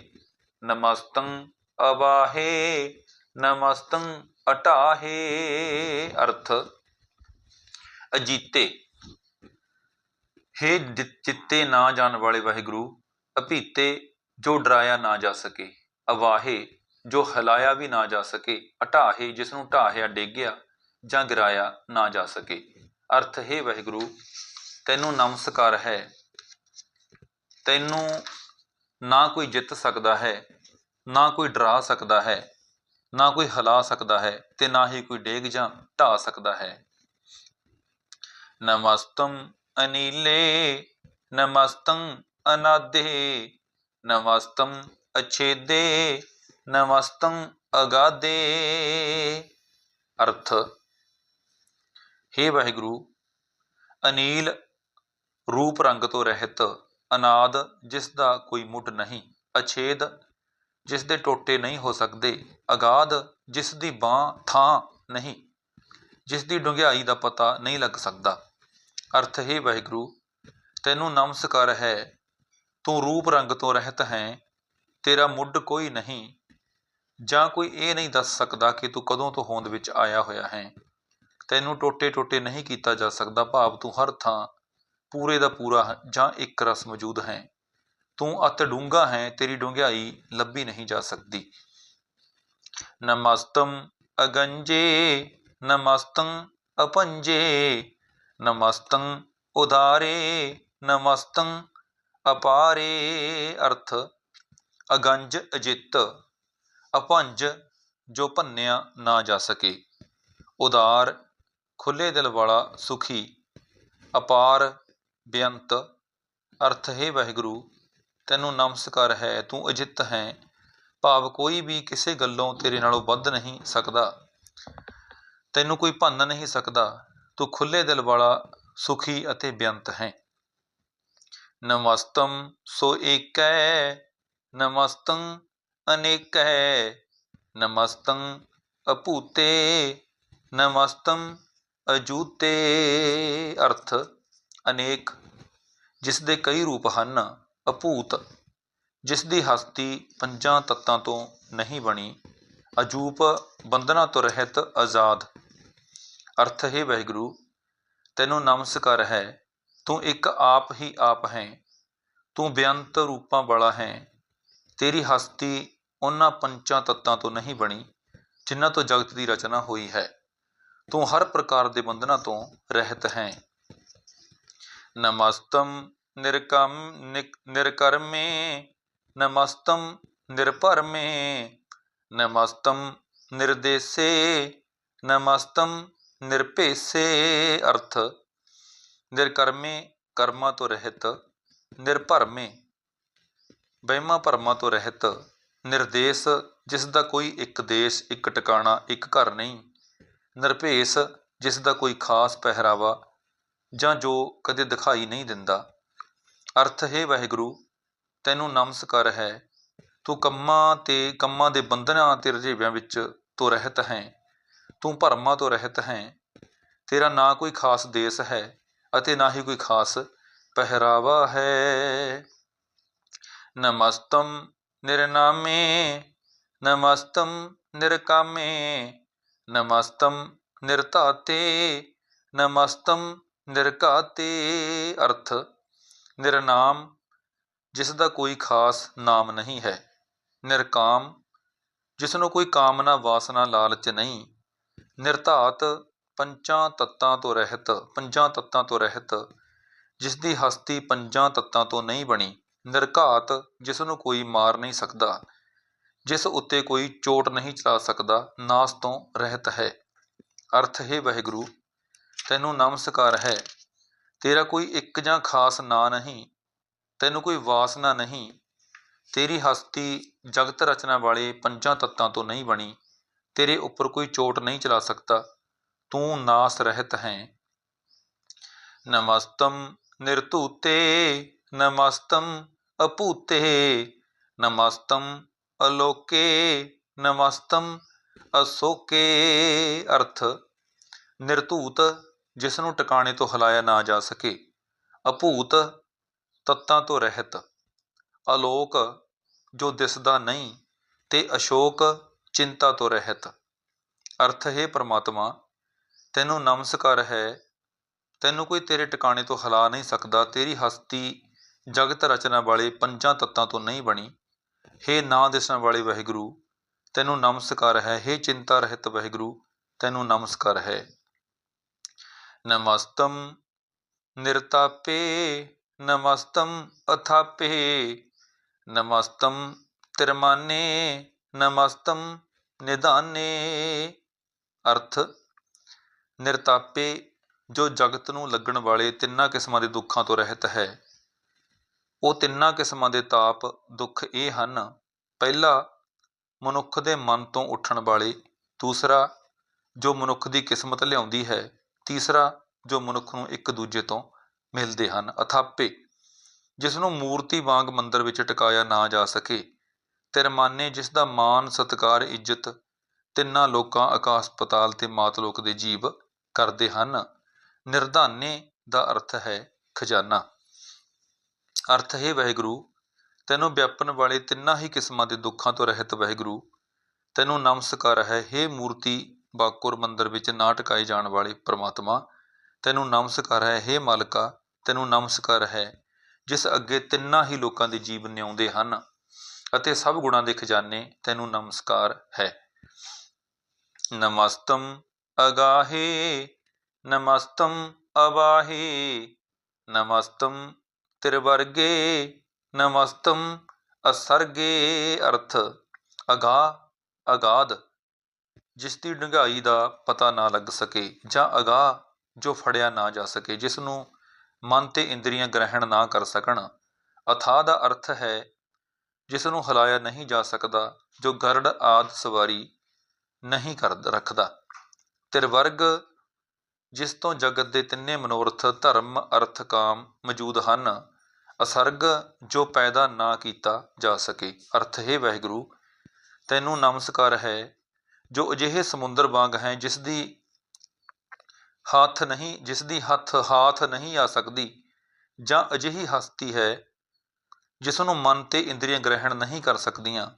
ਨਮਸਤੰ ਅਵਾਹੇ ਨਮਸਤੰ ਅਟਾਹੇ, ਅਰਥ ਅਜੀਤੇ। ਹੇ ਜਿ- ਨਾ ਜਾਣ ਵਾਲੇ ਵਾਹਿਗੁਰੂ ਅਪੀਤੇ ਜੋ ਡਰਾਇਆ ਨਾ ਜਾ ਸਕੇ, ਅਵਾਹੇ ਜੋ ਹਿਲਾਇਆ ਵੀ ਨਾ ਜਾ ਸਕੇ ਹਟਾਹੇ ਜਿਸ ਨੂੰ ਢਾਹਿਆ ਡੇਗਿਆ ਜਾਂ ਗਿਰਾਇਆ ਨਾ ਜਾ ਸਕੇ। ਅਰਥ, ਹੈ ਵਾਹਿਗੁਰੂ, ਤੈਨੂੰ ਨਮਸਕਾਰ ਹੈ। ਤੈਨੂੰ ਨਾ ਕੋਈ ਜਿੱਤ ਸਕਦਾ ਹੈ, ਨਾ ਕੋਈ ਡਰਾ ਸਕਦਾ ਹੈ, ਨਾ ਕੋਈ ਹਲਾ ਸਕਦਾ ਹੈ ਤੇ ਨਾ ਹੀ ਕੋਈ ਡੇਗ ਜਾਂ ਢਾ ਸਕਦਾ ਹੈ। ਨਮਸਤੰ ਅਨੀਲੇ, ਨਮਸਤੰ ਅਨਾਦੇ, ਨਮਸਤੰ ਅਛੇਦੇ, ਨਮਸਤੰ ਅਗਾਦੇ। ਅਰਥ ਹੇ ਵਾਹਿਗੁਰੂ, ਅਨੀਲ ਰੂਪ ਰੰਗ ਤੋਂ ਰਹਿਤ, ਅਨਾਦ ਜਿਸ ਦਾ ਕੋਈ ਮੁੱਢ ਨਹੀਂ, ਅਛੇਦ ਜਿਸ ਦੇ ਟੋਟੇ ਨਹੀਂ ਹੋ ਸਕਦੇ, ਅਗਾਧ ਜਿਸ ਦੀ ਬਾਹ ਥਾਂ ਨਹੀਂ, ਜਿਸ ਦੀ ਡੂੰਘਾਈ ਦਾ ਪਤਾ ਨਹੀਂ ਲੱਗ ਸਕਦਾ। ਅਰਥ, ਹੈ ਵਾਹਿਗੁਰੂ, ਤੈਨੂੰ ਨਮਸਕਾਰ ਹੈ, ਤੂੰ ਰੂਪ ਰੰਗ ਤੋਂ ਰਹਿਤ ਹੈ, ਤੇਰਾ ਮੁੱਢ ਕੋਈ ਨਹੀਂ, ਜਾਂ ਕੋਈ ਇਹ ਨਹੀਂ ਦੱਸ ਸਕਦਾ ਕਿ ਤੂੰ ਕਦੋਂ ਤੋਂ ਹੋਂਦ ਵਿੱਚ ਆਇਆ ਹੋਇਆ ਹੈ। ਤੈਨੂੰ ਟੋਟੇ ਟੋਟੇ ਨਹੀਂ ਕੀਤਾ ਜਾ ਸਕਦਾ, ਭਾਵ ਤੂੰ ਹਰ ਥਾਂ ਪੂਰੇ ਦਾ ਪੂਰਾ ਹੈ, ਜਾਂ ਇੱਕ ਰਸ ਮੌਜੂਦ ਹੈ। ਤੂੰ ਅਤ ਡੂੰਘਾ ਹੈ, ਤੇਰੀ ਡੂੰਘਾਈ ਲੱਭੀ ਨਹੀਂ ਜਾ ਸਕਦੀ। ਨਮਸਤਮ ਅਗੰਜੇ, ਨਮਸਤੰ ਅਪੰਜੇ, ਨਮਸਤੰ ਉਦਾਰੇ ਨਮਸਤੰ ਅਪਾਰੇ, ਅਰਥ ਅਗੰਜ ਅਜਿੱਤ, ਅਪੰਜ ਜੋ ਭੰਨਿਆ ਨਾ ਜਾ ਸਕੇ। ਉਦਾਰ ਖੁੱਲ੍ਹੇ ਦਿਲ ਵਾਲਾ ਸੁਖੀ, ਅਪਾਰ, ਬੇਅੰਤ, ਅਰਥ, ਹੈ ਵਾਹਿਗੁਰੂ, ਤੈਨੂੰ ਨਮਸਕਾਰ ਹੈ, ਤੂੰ ਅਜਿੱਤ ਹੈ, ਭਾਵ ਕੋਈ ਵੀ ਕਿਸੇ ਗੱਲੋਂ ਤੇਰੇ ਨਾਲੋਂ ਵੱਧ ਨਹੀਂ ਸਕਦਾ। ਤੈਨੂੰ ਕੋਈ ਭੰਨ ਨਹੀਂ ਸਕਦਾ, ਤੂੰ ਖੁੱਲ੍ਹੇ ਦਿਲ ਵਾਲਾ ਸੁਖੀ ਅਤੇ ਬੇਅੰਤ ਹੈ। ਨਮਸਤੰ ਸੋ ਏਕੈ, ਨਮਸਤੰ ਅਨੇਕੈ, ਨਮਸਤੰ ਅਭੂਤੇ, ਨਮਸਤੰ ਅਜੂਤੇ ਅਰਥ ਅਨੇਕ ਜਿਸ ਦੇ ਕਈ ਰੂਪ ਹਨ ਅਭੂਤ ਜਿਸ ਦੀ ਹਸਤੀ ਪੰਜਾਂ ਤੱਤਾਂ ਤੋਂ ਨਹੀਂ ਬਣੀ ਅਜੂਪ ਬੰਧਨਾਂ ਤੋਂ ਰਹਿਤ ਆਜ਼ਾਦ। ਅਰਥ, ਹੈ ਵਾਹਿਗੁਰੂ, ਤੈਨੂੰ ਨਮਸਕਾਰ ਹੈ, ਤੂੰ ਇੱਕ ਆਪ ਹੀ ਆਪ ਹੈ, ਤੂੰ ਬੇਅੰਤ ਰੂਪਾਂ ਵਾਲਾ ਹੈ, ਤੇਰੀ ਹਸਤੀ ਉਹਨਾਂ ਪੰਚਾਂ ਤੱਤਾਂ ਤੋਂ ਨਹੀਂ ਬਣੀ, ਜਿਨ੍ਹਾਂ ਤੋਂ ਜਗਤ ਦੀ ਰਚਨਾ ਹੋਈ ਹੈ। ਤੂੰ ਹਰ ਪ੍ਰਕਾਰ ਦੇ ਬੰਧਨਾਂ ਤੋਂ ਰਹਿਤ ਹੈ। ਨਮਸਤਮ ਨਿਰਕਮ ਨਿਕ- ਨਿਰਕਰਮੇ, ਨਮਸਤਮ ਨਿਰਭਰਮੇ, ਨਮਸਤਮ ਨਿਰਦੇਸੇ, ਨਮਸਤਮ ਨਿਰਭੇਸੇ ਅਰਥ। ਨਿਰਕਰਮੇ ਕਰਮਾਂ ਤੋਂ ਰਹਿਤ, ਨਿਰਭਰਮੇ ਵਹਿਮਾਂ ਭਰਮਾਂ ਤੋਂ ਰਹਿਤ, ਨਿਰਦੇਸ਼ ਜਿਸ ਦਾ ਕੋਈ ਇੱਕ ਦੇਸ਼, ਇੱਕ ਟਿਕਾਣਾ, ਇੱਕ ਘਰ ਨਹੀਂ। ਨਿਰਭੇਸ ਜਿਸ ਦਾ ਕੋਈ ਖਾਸ ਪਹਿਰਾਵਾ ਜਾਂ ਜੋ ਕਦੇ ਦਿਖਾਈ ਨਹੀਂ ਦਿੰਦਾ। ਅਰਥ, ਹੈ ਵਾਹਿਗੁਰੂ, ਤੈਨੂੰ ਨਮਸਕਾਰ ਹੈ। ਤੂੰ ਕੰਮਾਂ ਤੇ, ਕੰਮਾਂ ਦੇ ਬੰਧਨਾਂ ਤੇ ਰਜੇਵਿਆਂ ਵਿੱਚ ਤੋਂ ਰਹਿਤ ਹੈ। ਤੂੰ ਭਰਮਾਂ ਤੋਂ ਰਹਿਤ ਹੈ। ਤੇਰਾ ਨਾ ਕੋਈ ਖਾਸ ਦੇਸ਼ ਹੈ ਅਤੇ ਨਾ ਹੀ ਕੋਈ ਖਾਸ ਪਹਿਰਾਵਾ ਹੈ। ਨਮਸਤਮ ਨਿਰਨਾਮੇ, ਨਮਸਤਮ ਨਿਰਕਾਮੇ। ਨਮਸਤਮ ਨਿਰਧਾਤੇ, ਨਮਸਤਮ ਨਿਰਘਾਤੇ ਅਰਥ, ਨਿਰਨਾਮ, ਜਿਸ ਦਾ ਕੋਈ ਖਾਸ ਨਾਮ ਨਹੀਂ ਹੈ। ਨਿਰਕਾਮ, ਜਿਸ ਨੂੰ ਕੋਈ ਕਾਮਨਾ ਵਾਸਨਾ ਲਾਲਚ ਨਹੀਂ। ਨਿਰਧਾਤ ਪੰਚਾਂ ਤੱਤਾਂ ਤੋਂ ਰਹਿਤ, ਪੰਜਾਂ ਤੱਤਾਂ ਤੋਂ ਰਹਿਤ, ਜਿਸ ਦੀ ਹਸਤੀ ਪੰਜਾਂ ਤੱਤਾਂ ਤੋਂ ਨਹੀਂ ਬਣੀ। ਨਿਰਘਾਤ, ਜਿਸ ਨੂੰ ਕੋਈ ਮਾਰ ਨਹੀਂ ਸਕਦਾ। ਜਿਸ ਉੱਤੇ ਕੋਈ ਚੋਟ ਨਹੀਂ ਚਲਾ ਸਕਦਾ, ਨਾਸ ਤੋਂ ਰਹਿਤ ਹੈ। ਅਰਥ, ਹੈ ਵਾਹਿਗੁਰੂ, ਤੈਨੂੰ ਨਮਸਕਾਰ ਹੈ। ਤੇਰਾ ਕੋਈ ਇੱਕ ਜਾਂ ਖਾਸ ਨਾਂ ਨਹੀਂ, ਤੈਨੂੰ ਕੋਈ ਵਾਸਨਾ ਨਹੀਂ। ਤੇਰੀ ਹਸਤੀ ਜਗਤ ਰਚਨਾ ਵਾਲੇ ਪੰਜਾਂ ਤੱਤਾਂ ਤੋਂ ਨਹੀਂ ਬਣੀ। ਤੇਰੇ ਉੱਪਰ ਕੋਈ ਚੋਟ ਨਹੀਂ ਚਲਾ ਸਕਦਾ। ਤੂੰ ਨਾਸ ਰਹਿਤ ਹੈ। ਨਮਸਤਮ ਨਿਰਤੂਤੇ ਨਮਸਤਮ ਅਪੂਤੇ ਨਮਸਤਮ ਅਲੋਕੇ ਨਮਸਤਮ ਅਸੋਕੇ, ਅਰਥ, ਨਿਰਧੂਤ ਜਿਸ ਨੂੰ ਟਿਕਾਣੇ ਤੋਂ ਹਿਲਾਇਆ ਨਾ ਜਾ ਸਕੇ, ਅਭੂਤ ਤੱਤਾਂ ਤੋਂ ਰਹਿਤ, ਅਲੋਕ ਜੋ ਦਿਸਦਾ ਨਹੀਂ ਤੇ ਅਸ਼ੋਕ ਚਿੰਤਾ ਤੋਂ ਰਹਿਤ। ਅਰਥ, ਹੈ ਪ੍ਰਮਾਤਮਾ, ਤੈਨੂੰ ਨਮਸਕਾਰ ਹੈ, ਤੈਨੂੰ ਕੋਈ ਤੇਰੇ ਟਿਕਾਣੇ ਤੋਂ ਹਿਲਾ ਨਹੀਂ ਸਕਦਾ, ਤੇਰੀ ਹਸਤੀ ਜਗਤ ਰਚਨਾ ਵਾਲੇ ਪੰਜਾਂ ਤੱਤਾਂ ਤੋਂ ਨਹੀਂ ਬਣੀ। ਹੇ ਨਾ ਦਿਸਣ ਵਾਲੇ ਵਾਹਿਗੁਰੂ, ਤੈਨੂੰ ਨਮਸਕਾਰ ਹੈ। ਹੇ ਚਿੰਤਾ ਰਹਿਤ ਵਾਹਿਗੁਰੂ, ਤੈਨੂੰ ਨਮਸਕਾਰ ਹੈ। ਨਮਸਤਮ ਨਿਰਤਾਪੇ, ਨਮਸਤਮ ਅਥਾਪੇ, ਨਮਸਤਮ ਤਿਰਮਾਨੇ, ਨਮਸਤਮ ਨਿਦਾਨੇ। ਅਰਥ, ਨਿਰਤਾਪੇ ਜੋ ਜਗਤ ਨੂੰ ਲੱਗਣ ਵਾਲੇ ਤਿੰਨਾਂ ਕਿਸਮਾਂ ਦੇ ਦੁੱਖਾਂ ਤੋਂ ਰਹਿਤ ਹੈ। ਉਹ ਤਿੰਨਾਂ ਕਿਸਮਾਂ ਦੇ ਤਾਪ ਦੁੱਖ ਇਹ ਹਨ। ਪਹਿਲਾ, ਮਨੁੱਖ ਦੇ ਮਨ ਤੋਂ ਉੱਠਣ ਵਾਲੇ। ਦੂਸਰਾ, ਜੋ ਮਨੁੱਖ ਦੀ ਕਿਸਮਤ ਲਿਆਉਂਦੀ ਹੈ। ਤੀਸਰਾ, ਜੋ ਮਨੁੱਖ ਨੂੰ ਇੱਕ ਦੂਜੇ ਤੋਂ ਮਿਲਦੇ ਹਨ, ਅਥਾਪੇ ਜਿਸ ਨੂੰ ਮੂਰਤੀ ਵਾਂਗ ਮੰਦਰ ਵਿੱਚ ਟਿਕਾਇਆ ਨਾ ਜਾ ਸਕੇ। ਤਿਰਮਾਨੇ, ਜਿਸ ਦਾ ਮਾਨ, ਸਤਕਾਰ, ਇੱਜ਼ਤ ਤਿੰਨਾਂ ਲੋਕਾਂ ਆਕਾਸ਼ ਪਤਾਲ ਤੇ ਮਾਤਲੋਕ ਦੇ ਜੀਵ ਕਰਦੇ ਹਨ। ਨਿਰਧਾਨੇ ਦਾ ਅਰਥ ਹੈ ਖਜ਼ਾਨਾ। ਅਰਥ ਹੈ, ਵਾਹਿਗੁਰੂ, ਤੈਨੂੰ ਵਿਆਪਨ ਵਾਲੇ ਤਿੰਨਾਂ ਹੀ ਕਿਸਮਾਂ ਦੇ ਦੁੱਖਾਂ ਤੋਂ ਰਹਿਤ ਵਾਹਿਗੁਰੂ, ਤੈਨੂੰ ਨਮਸਕਾਰ ਹੈ, ਹੇ ਮੂਰਤੀ ਬਾਕੁਰ ਮੰਦਰ ਵਿੱਚ ਨਾ ਟਿਕਾਏ ਜਾਣ ਵਾਲੇ ਪ੍ਰਮਾਤਮਾ, ਤੈਨੂੰ ਨਮਸਕਾਰ ਹੈ, ਹੇ ਮਾਲਕਾ, ਤੈਨੂੰ ਨਮਸਕਾਰ ਹੈ, ਜਿਸ ਅੱਗੇ ਤਿੰਨਾਂ ਹੀ ਲੋਕਾਂ ਦੇ ਜੀਵ ਨਿਆਉਂਦੇ ਹਨ ਅਤੇ ਸਭ ਗੁਣਾਂ ਦੇ ਖਜ਼ਾਨੇ ਤੈਨੂੰ ਨਮਸਕਾਰ ਹੈ। ਨਮਸਤਮ ਅਗਾਹੇ, ਨਮਸਤਮ ਅਵਾਹੇ, ਨਮਸਤਮ ਤਿਰਵਰਗੇ ਨਮਸਤਮ ਅਸਰਗੇ ਅਰਥ ਅਗਾ ਅਗਾਧ, ਜਿਸ ਦੀ ਡੂੰਘਾਈ ਦਾ ਪਤਾ ਨਾ ਲੱਗ ਸਕੇ ਜਾਂ ਅਗਾ ਜੋ ਫੜਿਆ ਨਾ ਜਾ ਸਕੇ, ਜਿਸ ਨੂੰ ਮਨ ਤੇ ਇੰਦਰੀਆਂ ਗ੍ਰਹਿਣ ਨਾ ਕਰ ਸਕਣ। ਅਥਾ ਦਾ ਅਰਥ ਹੈ, ਜਿਸ ਨੂੰ ਹਿਲਾਇਆ ਨਹੀਂ ਜਾ ਸਕਦਾ, ਜੋ ਗਰੜ ਆਦ ਸਵਾਰੀ ਨਹੀਂ ਕਰ, ਰੱਖਦਾ। ਤਿਰਵਰਗ ਜਿਸ ਤੋਂ ਜਗਤ ਦੇ ਤਿੰਨੇ ਮਨੋਰਥ, ਧਰਮ, ਅਰਥ, ਕਾਮ ਮੌਜੂਦ ਹਨ, ਅਸਰਗ ਜੋ ਪੈਦਾ ਨਾ ਕੀਤਾ ਜਾ ਸਕੇ। ਅਰਥ, ਹੈ ਵਾਹਿਗੁਰੂ, ਤੈਨੂੰ ਨਮਸਕਾਰ ਹੈ, ਜੋ ਅਜਿਹੇ ਸਮੁੰਦਰ ਵਾਂਗ ਹੈ ਜਿਸ ਦੀ ਹੱਥ ਨਹੀਂ ਜਿਸ ਦੀ ਹੱਥ ਹਾਥ ਨਹੀਂ ਆ ਸਕਦੀ, ਜਾਂ ਅਜਿਹੀ ਹਸਤੀ ਹੈ ਜਿਸ ਨੂੰ ਮਨ ਤੇ ਇੰਦਰੀਆਂ ਗ੍ਰਹਿਣ ਨਹੀਂ ਕਰ ਸਕਦੀਆਂ।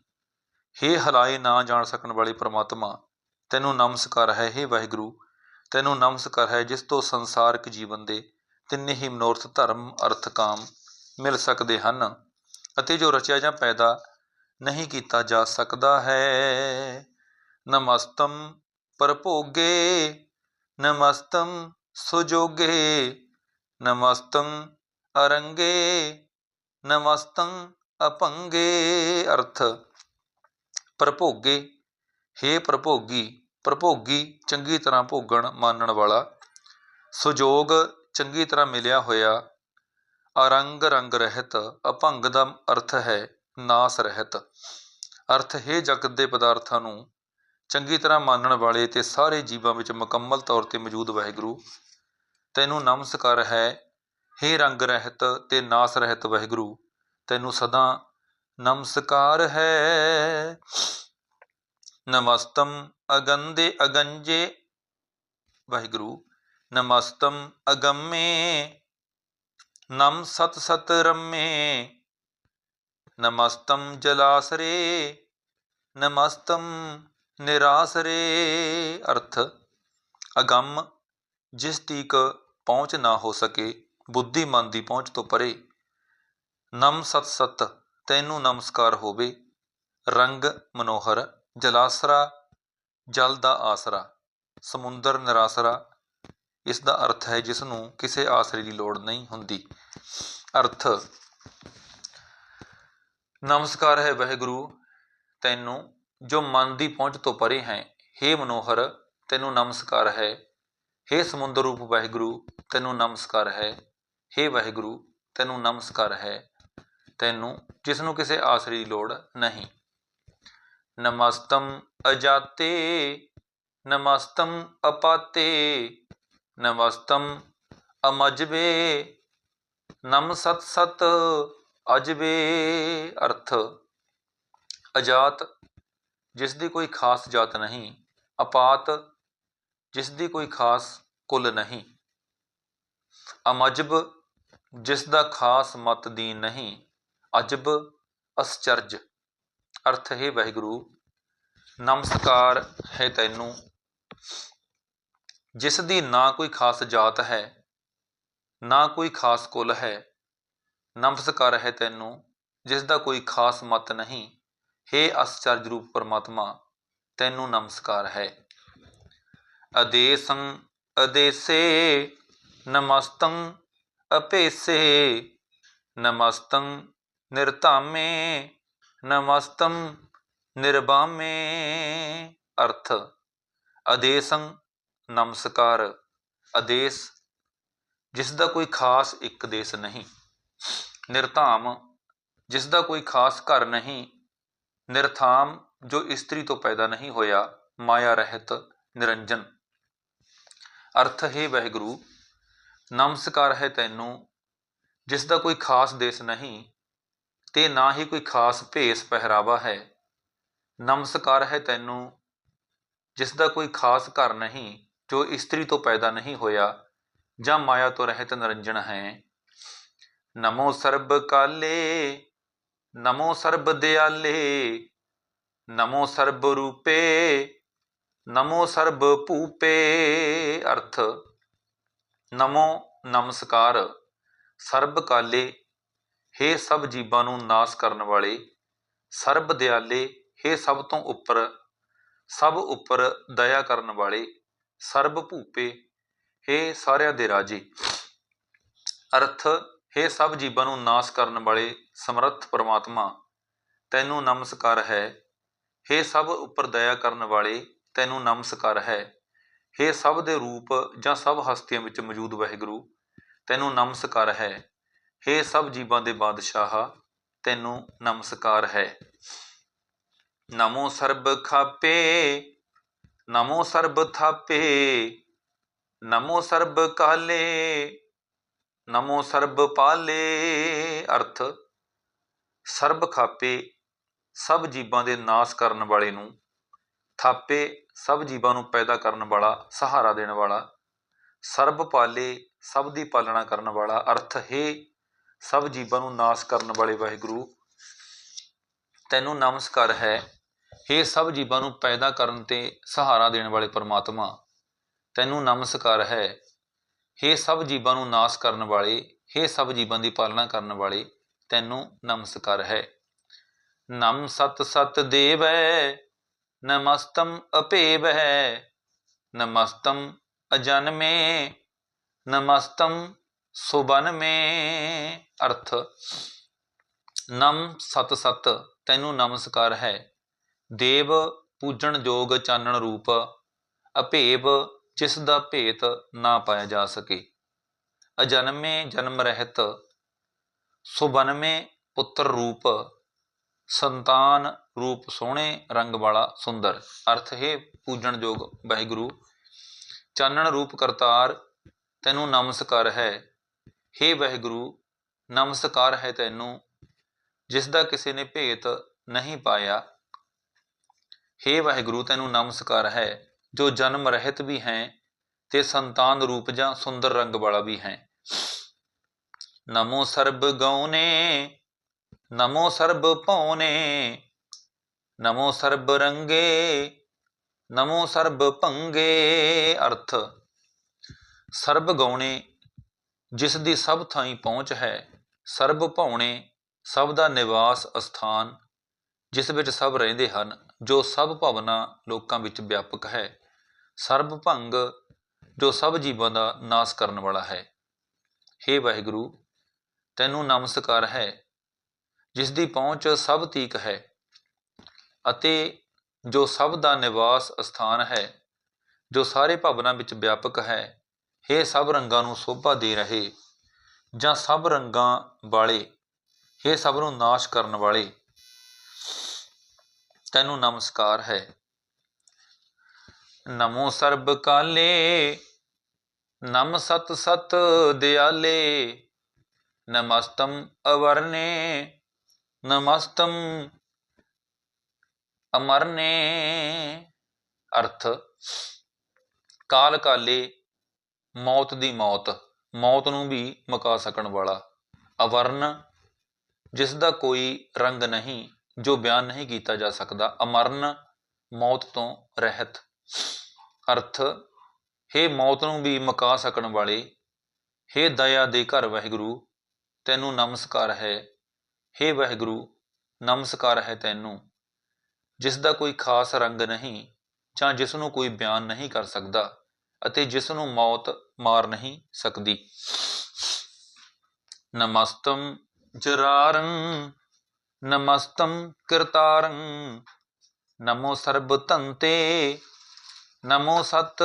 ਹੇ ਹਲਾਏ ਨਾ ਜਾਣ ਸਕਣ ਵਾਲੇ ਪ੍ਰਮਾਤਮਾ, ਤੈਨੂੰ ਨਮਸਕਾਰ ਹੈ, ਹੇ ਵਾਹਿਗੁਰੂ ਤੈਨੂੰ ਨਮਸਕਾਰ ਹੈ, ਜਿਸ ਤੋਂ ਸੰਸਾਰਿਕ ਜੀਵਨ ਦੇ ਤਿੰਨੇ ਹੀ ਮਨੋਰਥ, ਧਰਮ, ਅਰਥ, ਕਾਮ ਮਿਲ ਸਕਦੇ ਹਨ ਅਤੇ ਜੋ ਰਚਿਆ ਜਾਂ ਪੈਦਾ ਨਹੀਂ ਕੀਤਾ ਜਾ ਸਕਦਾ ਹੈ। ਨਮਸਤਮ ਪਰਭੋਗੇ, ਨਮਸਤਮ ਸੁਜੋਗੇ ਨਮਸਤੰ ਅਰੰਗੇ ਨਮਸਤੰ ਅਪੰਗੇ। ਅਰਥ, ਪਰਭੋਗੇ, ਹੇ ਪ੍ਰਭੋਗੀ ਪ੍ਰਭੋਗੀ ਚੰਗੀ ਤਰ੍ਹਾਂ ਭੋਗਣ ਮਾਨਣ ਵਾਲਾ। ਸੁਜੋਗ ਚੰਗੀ ਤਰ੍ਹਾਂ ਮਿਲਿਆ ਹੋਇਆ। ਅਰੰਗ ਰੰਗ ਰਹਿਤ, ਅਭੰਗ ਦਾ ਅਰਥ ਹੈ ਨਾਸ ਰਹਿਤ। ਅਰਥ ਹੈ ਜਗਤ ਦੇ ਪਦਾਰਥਾਂ ਨੂੰ ਚੰਗੀ ਤਰ੍ਹਾਂ ਮਾਨਣ ਵਾਲੇ ਤੇ ਸਾਰੇ ਜੀਵਾਂ ਵਿੱਚ ਮੁਕੰਮਲ ਤੌਰ ਤੇ ਮੌਜੂਦ ਵਾਹਿਗੁਰੂ। ਤੈਨੂੰ ਨਮਸਕਾਰ ਹੈ। ਹੇ ਰੰਗ ਰਹਿਤ ਤੇ ਨਾਸ ਰਹਿਤ ਵਾਹਿਗੁਰੂ, ਤੈਨੂੰ ਸਦਾ ਨਮਸਕਾਰ ਹੈ। ਨਮਸਤਮ ਅਗੰਦੇ ਅਗੰਜੇ, ਵਾਹਿਗੁਰੂ, ਨਮਸਤਮ ਅਗੰਮੇ, ਨਮ ਸਤ ਸਤ ਰਮੇ, ਨਮਸਤਮ ਜਲਾਸਰੇ, ਨਮਸਤਮ ਨਿਰਾਸਰੇ, ਅਰਥ, ਅਗੰਮ, ਜਿਸ ਤੀਕ ਪਹੁੰਚ ਨਾ ਹੋ ਸਕੇ, ਬੁੱਧੀਮਾਨ ਦੀ ਪਹੁੰਚ ਤੋਂ ਪਰੇ, ਨਮ ਸਤ ਸਤ, ਤੈਨੂੰ ਨਮਸਕਾਰ ਹੋਵੇ, ਰੰਗ, ਮਨੋਹਰ, ਜਲਾਸਰਾ ਜਲ ਦਾ ਆਸਰਾ ਸਮੁੰਦਰ ਨਿਰਾਸਰਾ ਇਸ ਦਾ ਅਰਥ ਹੈ ਜਿਸ ਨੂੰ ਕਿਸੇ ਆਸਰੇ ਦੀ ਲੋੜ ਨਹੀਂ ਹੁੰਦੀ ਅਰਥ ਨਮਸਕਾਰ ਹੈ ਵਾਹਿਗੁਰੂ ਤੈਨੂੰ ਜੋ ਮਨ ਦੀ ਪਹੁੰਚ ਤੋਂ ਪਰੇ ਹੈ हे ਮਨੋਹਰ ਤੈਨੂੰ ਨਮਸਕਾਰ ਹੈ हे ਸਮੁੰਦਰ ਰੂਪ ਵਾਹਿਗੁਰੂ ਤੈਨੂੰ ਨਮਸਕਾਰ ਹੈ हे ਵਾਹਿਗੁਰੂ ਤੈਨੂੰ ਨਮਸਕਾਰ ਹੈ ਤੈਨੂੰ ਜਿਸ ਨੂੰ ਕਿਸੇ ਆਸਰੇ ਦੀ ਲੋੜ ਨਹੀਂ ਨਮਸਤਮ ਅਜਾਤੇ, ਨਮਸਤਮ ਅਪਾਤੇ, ਨਮਸਤਮ ਅਮਜ਼ਬੇ ਨਮ ਸਤ ਸਤ ਅਜਬੇ ਅਰਥ। ਅਜਾਤ ਜਿਸ ਦੀ ਕੋਈ ਖਾਸ ਜਾਤ ਨਹੀਂ, ਅਪਾਤ ਜਿਸ ਦੀ ਕੋਈ ਖਾਸ ਕੁਲ ਨਹੀਂ। ਅਮਜਬ ਜਿਸ ਦਾ ਖਾਸ ਮਤ ਦੀਨ ਨਹੀਂ, ਅਜਬ ਅਸਚਰਜ। ਅਰਥ, ਹੈ ਵਾਹਿਗੁਰੂ, ਨਮਸਕਾਰ ਹੈ ਤੈਨੂੰ। ਜਿਸ ਦੀ ਨਾ ਕੋਈ ਖਾਸ ਜਾਤ ਹੈ, ਨਾ ਕੋਈ ਖਾਸ ਕੁਲ ਹੈ, ਨਮਸਕਾਰ ਹੈ ਤੈਨੂੰ, ਜਿਸ ਦਾ ਕੋਈ ਖਾਸ ਮਤ ਨਹੀਂ। ਹੇ ਅਸਚਰਜ ਰੂਪ ਪਰਮਾਤਮਾ, ਤੈਨੂੰ ਨਮਸਕਾਰ ਹੈ। ਅਦੇਸੰ ਅਦੇਸੇ ਨਮਸਤੰ ਅਪੇਸੇ, ਨਮਸਤੰ ਨਿਰਤਾਮੇ ਨਮਸਤੰ ਨਿਰਬਾਮੇ ਅਰਥ। ਅਦੇਸੰ ਨਮਸਕਾਰ। ਆਦੇਸ਼ ਜਿਸ ਦਾ ਕੋਈ ਖਾਸ ਇੱਕ ਦੇਸ਼ ਨਹੀਂ। ਨਿਰਧਾਮ ਜਿਸ ਦਾ ਕੋਈ ਖਾਸ ਘਰ ਨਹੀਂ। ਨਿਰਥਾਮ ਜੋ ਇਸਤਰੀ ਤੋਂ ਪੈਦਾ ਨਹੀਂ ਹੋਇਆ, ਮਾਇਆ ਰਹਿਤ ਨਿਰੰਜਨ। ਅਰਥ, ਹੈ ਵਹਿਗੁਰੂ, ਨਮਸਕਾਰ ਹੈ ਤੈਨੂੰ ਜਿਸ ਦਾ ਕੋਈ ਖਾਸ ਦੇਸ਼ ਨਹੀਂ ਤੇ ਨਾ ਹੀ ਕੋਈ ਖਾਸ ਭੇਸ ਪਹਿਰਾਵਾ ਹੈ। ਨਮਸਕਾਰ ਹੈ ਤੈਨੂੰ, ਜਿਸ ਦਾ ਕੋਈ ਖਾਸ ਘਰ ਨਹੀਂ, ਜੋ ਇਸਤਰੀ ਤੋਂ ਪੈਦਾ ਨਹੀਂ ਹੋਇਆ, ਜਾਂ ਮਾਇਆ ਤੋਂ ਰਹਿਤ ਨਿਰੰਜਨ ਹੈ। ਨਮੋ ਸਰਬ ਕਾਲੇ, ਨਮੋ ਸਰਬ ਦਿਆਲੇ, ਨਮੋ ਸਰਬ ਰੂਪੇ, ਨਮੋ ਸਰਬ ਭੂਪੇ, ਅਰਥ। ਨਮੋ ਨਮਸਕਾਰ, ਸਰਬ ਕਾਲੇ ਹੇ ਸਭ ਜੀਵਾਂ ਨੂੰ ਨਾਸ ਕਰਨ ਵਾਲੇ, ਸਰਬ ਦਿਆਲੇ ਹੇ ਸਭ ਤੋਂ ਉੱਪਰ, ਸਭ ਉੱਪਰ ਦਇਆ ਕਰਨ ਵਾਲੇ, ਸਰਬ ਭੂਪੇ ਹੇ ਸਾਰਿਆਂ ਦੇ ਰਾਜੇ। ਅਰਥ, ਹੇ ਸਭ ਜੀਵਾਂ ਨੂੰ ਨਾਸ ਕਰਨ ਵਾਲੇ ਸਮਰੱਥ ਪਰਮਾਤਮਾ, ਤੈਨੂੰ ਨਮਸਕਾਰ ਹੈ। ਹੇ ਸਭ ਉੱਪਰ ਦਇਆ ਕਰਨ ਵਾਲੇ, ਤੈਨੂੰ ਨਮਸਕਾਰ ਹੈ। ਹੇ ਸਭ ਦੇ ਰੂਪ ਜਾਂ ਸਭ ਹਸਤੀਆਂ ਵਿੱਚ ਮੌਜੂਦ ਵਾਹਿਗੁਰੂ, ਤੈਨੂੰ ਨਮਸਕਾਰ ਹੈ। ਹੇ ਸਭ ਜੀਵਾਂ ਦੇ ਬਾਦਸ਼ਾਹ, ਤੈਨੂੰ ਨਮਸਕਾਰ ਹੈ। ਨਮੋ ਸਰਬ ਖਾਪੇ, ਨਮੋ ਸਰਬ ਥਾਪੇ, ਨਮੋ ਸਰਬ ਕਾਲੇ, ਨਮੋ ਸਰਬ ਪਾਲੇ। ਅਰਥ, ਸਰਬ ਖਾਪੇ ਸਭ ਜੀਵਾਂ ਦੇ ਨਾਸ ਕਰਨ ਵਾਲੇ ਨੂੰ, ਥਾਪੇ ਸਭ ਜੀਵਾਂ ਨੂੰ ਪੈਦਾ ਕਰਨ ਵਾਲਾ, ਸਹਾਰਾ ਦੇਣ ਵਾਲਾ, ਸਰਬ ਪਾਲੇ ਸਭ ਦੀ ਪਾਲਣਾ ਕਰਨ ਵਾਲਾ। ਅਰਥ, ਹੈ ਸਭ ਜੀਵਾਂ ਨੂੰ ਨਾਸ ਕਰਨ ਵਾਲੇ ਵਾਹਿਗੁਰੂ ਤੈਨੂੰ ਨਮਸਕਾਰ ਹੈ हे ਸਭ ਜੀਵਾਂ ਨੂੰ ਪੈਦਾ ਕਰਨ ਤੇ ਸਹਾਰਾ ਦੇਣ ਵਾਲੇ ਪਰਮਾਤਮਾ ਤੈਨੂੰ ਨਮਸਕਾਰ ਹੈ हे ਸਭ ਜੀਵਾਂ ਨੂੰ ਨਾਸ ਕਰਨ ਵਾਲੇ हे ਸਭ ਜੀਵਾਂ ਦੀ ਪਾਲਣਾ ਕਰਨ ਵਾਲੇ ਤੈਨੂੰ ਨਮਸਕਾਰ ਹੈ ਨਮ ਸਤ ਸਤ ਦੇਵੈ ਨਮਸਤੰ ਅਪੇਵੈ ਨਮਸਤੰ ਅਜਨਮੇ ਸੁਬਨ ਮੇ ਅਰਥ। ਨਮ ਸਤ ਸਤ, ਤੈਨੂੰ ਨਮਸਕਾਰ ਹੈ। ਦੇਵ ਪੂਜਣ ਯੋਗ ਚਾਨਣ ਰੂਪ, ਅਭੇਵ ਜਿਸ ਦਾ ਭੇਤ ਨਾ ਪਾਇਆ ਜਾ ਸਕੇ। ਅਜਨਮੇ ਜਨਮ ਰਹਿਤ ਸੁਬਨਮੇ ਪੁੱਤਰ ਰੂਪ, ਸੰਤਾਨ ਰੂਪ ਸੋਹਣੇ ਰੰਗ ਵਾਲਾ ਸੁੰਦਰ। ਅਰਥ ਹੈ, ਪੂਜਣ ਯੋਗ ਵਾਹਿਗੁਰੂ। ਚਾਨਣ ਰੂਪ ਕਰਤਾਰ, ਤੈਨੂੰ ਨਮਸਕਾਰ ਹੈ। ਹੇ ਵਾਹਿਗੁਰੂ, ਨਮਸਕਾਰ ਹੈ ਤੈਨੂੰ, ਜਿਸ ਦਾ ਕਿਸੇ ਨੇ ਭੇਤ ਨਹੀਂ ਪਾਇਆ। ਹੇ ਵਾਹਿਗੁਰੂ, ਤੈਨੂੰ ਨਮਸਕਾਰ ਹੈ, ਜੋ ਜਨਮ ਰਹਿਤ ਵੀ ਹੈ ਤੇ ਸੰਤਾਨ ਰੂਪ ਜਾਂ ਸੁੰਦਰ ਰੰਗ ਵਾਲਾ ਵੀ ਹੈ। ਨਮੋ ਸਰਬ ਗਉਨੇ ਨਮੋ ਸਰਬ ਭਉਨੇ ਨਮੋ ਸਰਬ ਰੰਗੇ, ਨਮੋ ਸਰਬ ਭੰਗੇ, ਅਰਥ। ਸਰਬ ਗਉਣੇ ਜਿਸ ਦੀ ਸਭ ਥਾਈਂ ਪਹੁੰਚ ਹੈ, ਸਰਬ ਭਾਉਣੇ ਸਭ ਦਾ ਨਿਵਾਸ ਅਸਥਾਨ, ਜਿਸ ਵਿੱਚ ਸਭ ਰਹਿੰਦੇ ਹਨ, ਜੋ ਸਭ ਭਾਵਨਾ ਲੋਕਾਂ ਵਿੱਚ ਵਿਆਪਕ ਹੈ। ਸਰਬ ਭੰਗ ਜੋ ਸਭ ਜੀਵਾਂ ਦਾ ਨਾਸ ਕਰਨ ਵਾਲਾ ਹੈ। हे ਵਾਹਿਗੁਰੂ, ਤੈਨੂੰ ਨਮਸਕਾਰ ਹੈ, ਜਿਸ ਦੀ ਪਹੁੰਚ ਸਭ ਤੀਕ ਹੈ ਅਤੇ ਜੋ ਸਭ ਦਾ ਨਿਵਾਸ ਸਥਾਨ ਹੈ, ਜੋ ਸਾਰੇ ਭਵਨਾਂ ਵਿੱਚ ਵਿਆਪਕ ਹੈ ਹੇ ਸਭ ਰੰਗਾਂ ਨੂੰ ਸੋਭਾ ਦੇ ਰਹੇ, ਜਾਂ ਸਭ ਰੰਗਾਂ ਵਾਲੇ, ਹੇ ਸਭ ਨੂੰ ਨਾਸ਼ ਕਰਨ ਵਾਲੇ, ਤੈਨੂੰ ਨਮਸਕਾਰ ਹੈ। ਨਮੋ ਸਰਬ ਕਾਲੇ, ਨਮ ਸਤ ਸਤ ਦਿਆਲੇ, ਨਮਸਤਮ ਅਵਰਨੇ, ਨਮਸਤਮ ਅਮਰਨੇ। ਅਰਥ, ਕਾਲ ਕਾਲੇ ਮੌਤ ਦੀ ਮੌਤ ਮੌਤ ਨੂੰ ਵੀ ਮੁਕਾ ਸਕਣ ਵਾਲਾ। ਅਵਰਨ, ਜਿਸ ਦਾ ਕੋਈ ਰੰਗ ਨਹੀਂ, ਜੋ ਬਿਆਨ ਨਹੀਂ ਕੀਤਾ ਜਾ ਸਕਦਾ, ਅਮਰਨ ਮੌਤ ਤੋਂ ਰਹਿਤ। ਅਰਥ, ਹੇ ਮੌਤ ਨੂੰ ਵੀ ਮੁਕਾ ਸਕਣ ਵਾਲੇ, ਹੇ ਦਇਆ ਦੇ ਘਰ ਵਾਹਿਗੁਰੂ, ਤੈਨੂੰ ਨਮਸਕਾਰ ਹੈ। ਹੇ ਵਾਹਿਗੁਰੂ, ਨਮਸਕਾਰ ਹੈ ਤੈਨੂੰ। ਜਿਸ ਦਾ ਕੋਈ ਖਾਸ ਰੰਗ ਨਹੀਂ, ਜਾਂ ਜਿਸ ਨੂੰ ਕੋਈ ਬਿਆਨ ਨਹੀਂ ਕਰ ਸਕਦਾ ਅਤੇ ਜਿਸ ਨੂੰ ਮੌਤ ਮਾਰ ਨਹੀਂ ਸਕਦੀ। ਨਮਸਤਮ ਜਰਾਰੰ ਨਮਸਤੰ ਕਿਰਤਾਰੰ, ਨਮੋ ਸਰਬ ਧੰਤੇ ਨਮੋ ਸਤ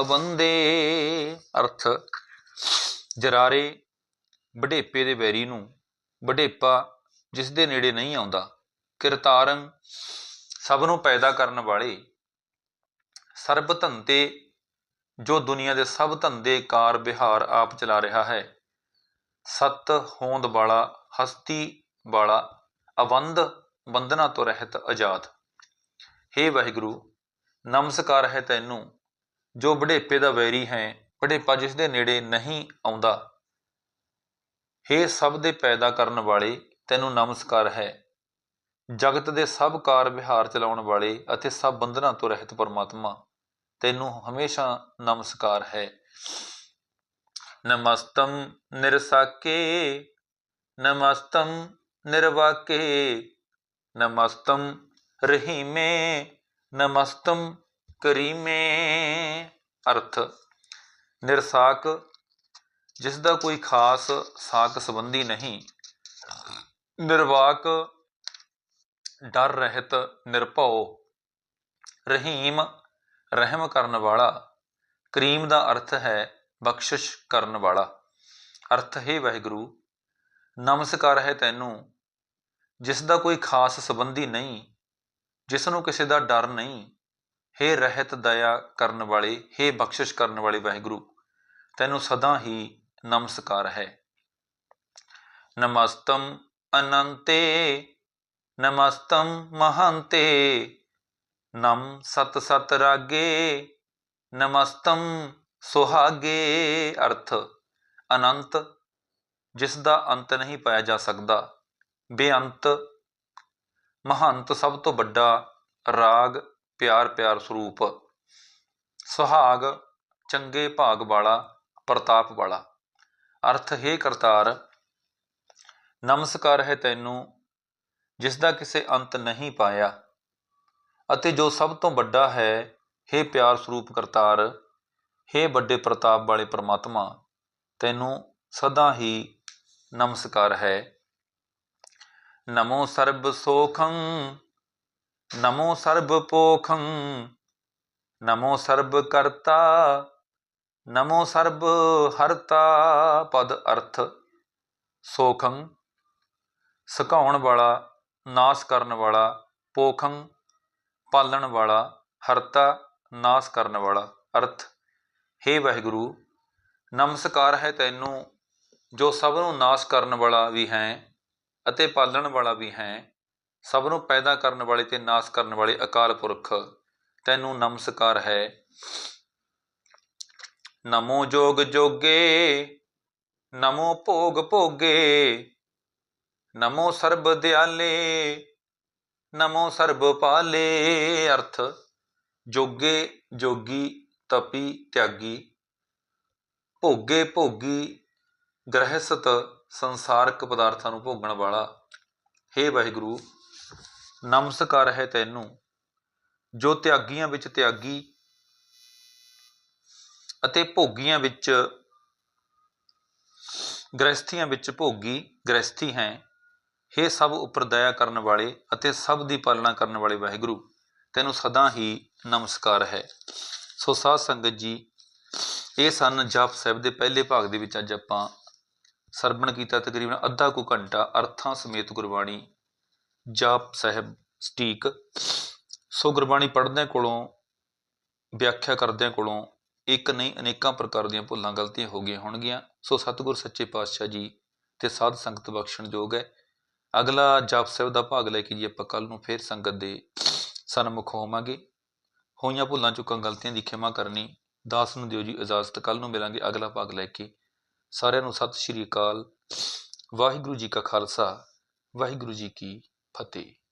ਅਬੰਦੇ ਅਰਥ, ਜਰਾਰੇ ਵਡੇਪੇ ਦੇ ਵੈਰੀ ਨੂੰ ਵਡੇਪਾ ਜਿਸ ਦੇ ਨੇੜੇ ਨਹੀਂ ਆਉਂਦਾ, ਕਿਰਤਾਰੰ ਸਭ ਨੂੰ ਪੈਦਾ ਕਰਨ ਵਾਲੇ ਸਰਬ ਧੰਤੇ ਜੋ ਦੁਨੀਆ ਦੇ ਸਭ ਧੰਦੇ ਕਾਰ ਵਿਹਾਰ ਆਪ ਚਲਾ ਰਿਹਾ ਹੈ। ਸਤ ਹੋਂਦ ਵਾਲਾ, ਹਸਤੀ ਵਾਲਾ, ਅਵੰਧ ਬੰਧਨਾਂ ਤੋਂ ਰਹਿਤ ਆਜ਼ਾਦ। ਹੇ ਵਾਹਿਗੁਰੂ, ਨਮਸਕਾਰ ਹੈ ਤੈਨੂੰ, ਜੋ ਵਡੇਪੇ ਦਾ ਵੈਰੀ ਹੈ ਵਡੇਪਾ ਜਿਸ ਦੇ ਨੇੜੇ ਨਹੀਂ ਆਉਂਦਾ। ਹੇ ਸਭ ਦੇ ਪੈਦਾ ਕਰਨ ਵਾਲੇ, ਤੈਨੂੰ ਨਮਸਕਾਰ ਹੈ। ਜਗਤ ਦੇ ਸਭ ਕਾਰ ਵਿਹਾਰ ਚਲਾਉਣ ਵਾਲੇ ਅਤੇ ਸਭ ਬੰਧਨਾਂ ਤੋਂ ਰਹਿਤ ਪਰਮਾਤਮਾ ਤੈਨੂੰ ਹਮੇਸ਼ਾ ਨਮਸਕਾਰ ਹੈ। ਨਮਸਤਮ ਨਿਰਸਾਕੇ, ਨਮਸਤਮ ਨਿਰਵਾਕੇ, ਨਮਸਤਮ ਰਹੀਮੇ ਨਮਸਤੰ ਕਰੀਮੇ। ਅਰਥ, ਨਿਰਸਾਕ ਜਿਸ ਦਾ ਕੋਈ ਖਾਸ ਸਾਕ ਸੰਬੰਧੀ ਨਹੀਂ। ਨਿਰਵਾਕ, ਡਰ ਰਹਿਤ, ਨਿਰਭਉ। ਰਹੀਮ ਰਹਿਮ ਕਰਨ ਵਾਲਾ, ਕਰੀਮ ਦਾ ਅਰਥ ਹੈ ਬਖਸ਼ਿਸ਼ ਕਰਨ ਵਾਲਾ। ਅਰਥ, ਹੈ ਵਾਹਿਗੁਰੂ, ਨਮਸਕਾਰ ਹੈ ਤੈਨੂੰ, ਜਿਸ ਦਾ ਕੋਈ ਖਾਸ ਸੰਬੰਧੀ ਨਹੀਂ, ਜਿਸ ਨੂੰ ਕਿਸੇ ਦਾ ਡਰ ਨਹੀਂ। ਹੇ ਰਹਿਤ ਦਇਆ ਕਰਨ ਵਾਲੇ, ਹੇ ਬਖਸ਼ਿਸ਼ ਕਰਨ ਵਾਲੇ ਵਾਹਿਗੁਰੂ, ਤੈਨੂੰ ਸਦਾ ਹੀ ਨਮਸਕਾਰ ਹੈ। ਨਮਸਤਮ ਅਨੰਤੇ, ਨਮਸਤਮ ਮਹੰਤੇ। ਨਮ ਸਤ ਸਤ ਰਾਗੇ, ਨਮਸਤਮ ਸੁਹਾਗੇ, ਅਰਥ, ਅਨੰਤ, ਜਿਸ ਦਾ ਅੰਤ ਨਹੀਂ ਪਾਇਆ ਜਾ ਸਕਦਾ। ਬੇਅੰਤ, ਮਹੰਤ ਸਭ ਤੋਂ ਵੱਡਾ ਰਾਗ, ਪਿਆਰ ਪਿਆਰ ਸਰੂਪ। ਸੁਹਾਗ, ਚੰਗੇ ਭਾਗ ਵਾਲਾ, ਪ੍ਰਤਾਪ ਵਾਲਾ। ਅਰਥ, ਹੈ ਕਰਤਾਰ, ਨਮਸਕਾਰ ਹੈ ਤੈਨੂੰ, ਜਿਸ ਦਾ ਕਿਸੇ ਅੰਤ ਨਹੀਂ ਪਾਇਆ। ਅਤੇ ਜੋ ਸਭ ਤੋਂ ਵੱਡਾ ਹੈ, ਹੇ ਪਿਆਰ ਸਰੂਪ ਕਰਤਾਰ, ਹੇ ਵੱਡੇ ਪ੍ਰਤਾਪ ਵਾਲੇ ਪ੍ਰਮਾਤਮਾ, ਤੈਨੂੰ ਸਦਾ ਹੀ ਨਮਸਕਾਰ ਹੈ। ਨਮੋ ਸਰਬ ਸੋਖੰ, ਨਮੋ ਸਰਬ ਪੋਖੰ, ਨਮੋ ਸਰਬ ਕਰਤਾ, ਨਮੋ ਸਰਬ ਹਰਤਾ, ਪਦ ਅਰਥ ਸੋਖੰ, ਸੁਕਾਉਣ ਵਾਲਾ, ਨਾਸ ਕਰਨ ਵਾਲਾ, ਪੋਖੰ ਪਾਲਣ ਵਾਲਾ, ਹਰਤਾ ਨਾਸ ਕਰਨ ਵਾਲਾ। ਅਰਥ हे ਵਾਹਿਗੁਰੂ, ਨਮਸਕਾਰ ਹੈ ਤੈਨੂੰ, ਜੋ ਸਭ ਨੂੰ ਨਾਸ ਕਰਨ ਵਾਲਾ ਵੀ ਹੈ ਅਤੇ ਪਾਲਣ ਵਾਲਾ ਵੀ ਹੈ। ਸਭ ਨੂੰ ਪੈਦਾ ਕਰਨ ਵਾਲੇ ਤੇ ਨਾਸ ਕਰਨ ਵਾਲੇ ਅਕਾਲ ਪੁਰਖ, ਤੈਨੂੰ ਨਮਸਕਾਰ ਹੈ। ਨਮੋ ਜੋਗ ਜੋਗੇ, ਨਮੋ ਭੋਗ ਭੋਗੇ, ਨਮੋ ਸਰਬ ਦਿਆਲੇ ਨਮੋ ਸਰਬ ਪਾਲੇ ਅਰਥ, ਜੋਗੇ, ਜੋਗੀ, ਤਪੀ, ਤਿਆਗੀ, ਭੋਗੇ, ਭੋਗੀ, ਗ੍ਰਹਿਸਤ, ਸੰਸਾਰਕ ਪਦਾਰਥਾਂ ਨੂੰ ਭੋਗਣ ਵਾਲਾ हे ਵਾਹਿਗੁਰੂ, ਨਮਸਕਾਰ ਹੈ ਤੈਨੂੰ, ਜੋ ਤਿਆਗੀਆਂ ਵਿੱਚ ਤਿਆਗੀ ਅਤੇ ਭੋਗੀਆਂ ਵਿੱਚ ਗ੍ਰਸਥੀਆਂ ਵਿੱਚ ਭੋਗੀ ਗ੍ਰਸਥੀ ਹੈ। हे ਸਭ ਉੱਪਰ ਦਇਆ ਕਰਨ ਵਾਲੇ ਅਤੇ ਸਭ ਦੀ ਪਾਲਣਾ ਕਰਨ ਵਾਲੇ ਵਾਹਿਗੁਰੂ, ਤੈਨੂੰ ਸਦਾ ਹੀ ਨਮਸਕਾਰ ਹੈ। ਸੋ ਸਾਧ ਸੰਗਤ ਜੀ, ਇਹ ਸਨ ਜਪ ਸਾਹਿਬ ਦੇ ਪਹਿਲੇ ਭਾਗ ਦੇ ਵਿੱਚ ਅੱਜ ਆਪਾਂ ਸਰਵਣ ਕੀਤਾ ਤਕਰੀਬਨ ਅੱਧਾ ਕੁ ਘੰਟਾ ਅਰਥਾਂ ਸਮੇਤ ਗੁਰਬਾਣੀ ਜਪ ਸਾਹਿਬ ਸਟੀਕ। ਸੋ ਗੁਰਬਾਣੀ ਪੜ੍ਹਦਿਆਂ ਕੋਲੋਂ, ਵਿਆਖਿਆ ਕਰਦਿਆਂ ਕੋਲੋਂ ਇੱਕ ਨਹੀਂ ਅਨੇਕਾਂ ਪ੍ਰਕਾਰ ਦੀਆਂ ਭੁੱਲਾਂ ਗਲਤੀਆਂ ਹੋ ਗਈਆਂ ਹੋਣਗੀਆਂ। ਸੋ ਸਤਿਗੁਰ ਸੱਚੇ ਪਾਤਸ਼ਾਹ ਜੀ ਤੇ ਸਾਧ ਸੰਗਤ ਬਖਸ਼ਣ ਯੋਗ ਹੈ। ਅਗਲਾ ਜਪ ਸਾਹਿਬ ਦਾ ਭਾਗ ਲੈ ਕੇ ਜੀ ਆਪਾਂ ਕੱਲ ਨੂੰ ਫੇਰ ਸੰਗਤ ਦੇ ਸਨਮੁਖ ਹੋਵਾਂਗੇ। ਹੋਈਆਂ ਭੁੱਲਾਂ ਚੁੱਕਾਂ ਗਲਤੀਆਂ ਦੀ ਖਿਮਾ ਕਰਨੀ, ਦਾਸ ਨੂੰ ਦਿਓ ਜੀ ਇਜਾਜ਼ਤ। ਕੱਲ ਨੂੰ ਮਿਲਾਂਗੇ ਅਗਲਾ ਭਾਗ ਲੈ ਕੇ। ਸਾਰਿਆਂ ਨੂੰ ਸਤਿ ਸ਼੍ਰੀ ਅਕਾਲ। ਵਾਹਿਗੁਰੂ ਜੀ ਕਾ ਖਾਲਸਾ, ਵਾਹਿਗੁਰੂ ਜੀ ਕੀ ਫਤਿਹ।